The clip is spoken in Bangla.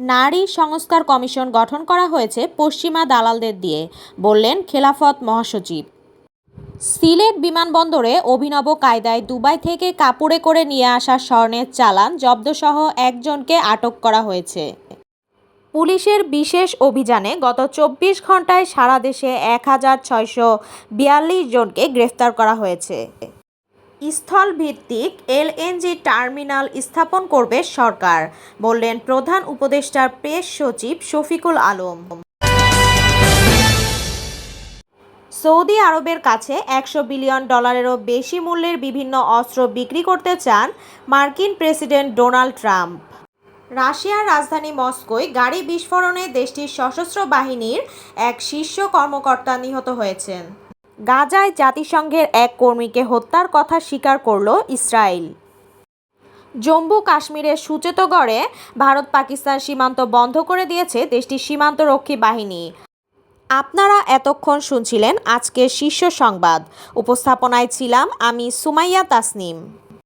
নারী সংস্কার কমিশন গঠন করা হয়েছে পশ্চিমা দালালদের দিয়ে, বললেন খেলাফত মহাসচিব। সিলেট বিমানবন্দরে অভিনব কায়দায় দুবাই থেকে কাপড়ে করে নিয়ে আসা স্বর্ণের চালান জব্দসহ একজনকে আটক করা হয়েছে। পুলিশের বিশেষ অভিযানে গত চব্বিশ ঘন্টায় সারা দেশে এক হাজার ছয়শো বিয়াল্লিশ জনকে গ্রেফতার করা হয়েছে। স্থল ভিত্তিক এলএনজি টার্মিনাল স্থাপন করবে সরকার, বললেন প্রধান উপদেষ্টার প্রেস সচিব শফিকুল আলম। সৌদি আরবের কাছে একশো বিলিয়ন ডলারেরও বেশি মূল্যের বিভিন্ন অস্ত্র বিক্রি করতে চান মার্কিন প্রেসিডেন্ট ডোনাল্ড ট্রাম্প। রাশিয়ার রাজধানী মস্কোয় গাড়ি বিস্ফোরণে দেশটির সশস্ত্র বাহিনীর এক শীর্ষ কর্মকর্তা নিহত হয়েছেন। গাজায় জাতিসংঘের এক কর্মীকে হত্যার কথা স্বীকার করল ইসরায়েল। জম্মু কাশ্মীরের সুচেতগড়ে ভারত পাকিস্তান সীমান্ত বন্ধ করে দিয়েছে দেশটির সীমান্তরক্ষী বাহিনী। আপনারা এতক্ষণ শুনছিলেন আজকের শীর্ষ সংবাদ। উপস্থাপনায় ছিলাম আমি সুমাইয়া তাসনিম।